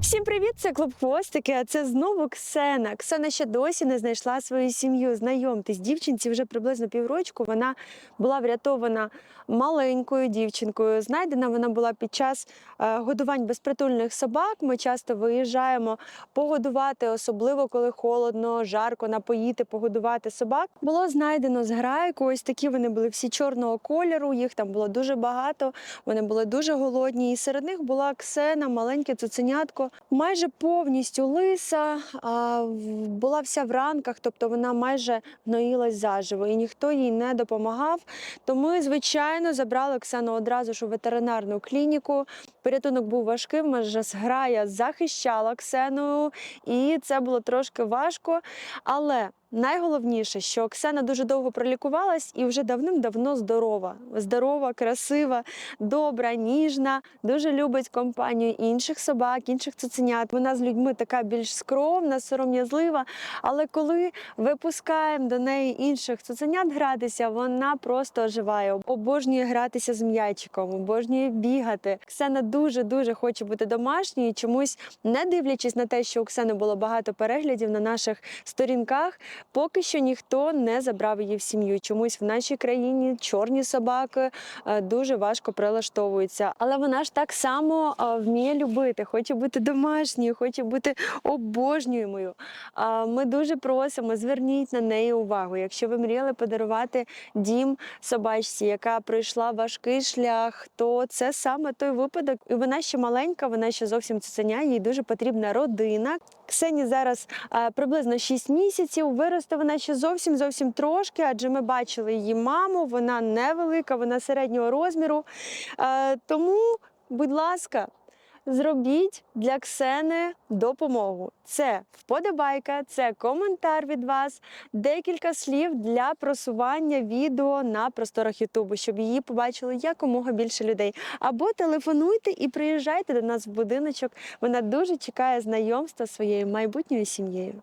Всім привіт! Це клуб хвостики. А це знову Ксена. Ксена ще досі не знайшла свою сім'ю. Знайомтесь, дівчинці вже приблизно піврочку. Вона була врятована маленькою дівчинкою. Знайдена вона була під час е, годувань безпритульних собак. Ми часто виїжджаємо погодувати, особливо коли холодно, жарко, напоїти, погодувати собак. Було знайдено зграйку. Ось такі вони були всі чорного кольору. Їх там було дуже багато. Вони були дуже голодні. І серед них була Ксена, маленьке цуценятко, майже повністю лиса, а, була вся в ранках, тобто вона майже гноїлась заживо, і ніхто їй не допомагав. То ми, звичайно, забрали Ксену одразу ж у ветеринарну клініку. Порятунок був важким, майже зграя захищала Ксену, і це було трошки важко. Але найголовніше, що Оксана дуже довго пролікувалась і вже давним-давно здорова. Здорова, красива, добра, ніжна, дуже любить компанію інших собак, інших цуценят. Вона з людьми така більш скромна, сором'язлива. Але коли випускаємо до неї інших цуценят гратися, вона просто оживає. Обожнює гратися з м'ячиком, обожнює бігати. Ксена дуже дуже хоче бути домашньою. Чомусь не дивлячись на те, що у Ксени було багато переглядів на наших сторінках, поки що ніхто не забрав її в сім'ю. Чомусь в нашій країні чорні собаки е, дуже важко прилаштовуються. Але вона ж так само е, вміє любити, хоче бути домашньою, хоче бути обожнюємою. Ми дуже просимо, зверніть на неї увагу. Якщо ви мріяли подарувати дім собачці, яка пройшла важкий шлях, то це саме той випадок. І вона ще маленька, вона ще зовсім цуценя, їй дуже потрібна родина. Ксені зараз е, приблизно 6 місяців. Виросте вона ще зовсім зовсім трошки, адже ми бачили її маму. Вона невелика, вона середнього розміру. Е, Тому, будь ласка. Зробіть для Ксени допомогу. Це вподобайка, це коментар від вас, декілька слів для просування відео на просторах Ютубу, щоб її побачили якомога більше людей. Або телефонуйте і приїжджайте до нас в будиночок. Вона дуже чекає знайомства своєю майбутньою сім'єю.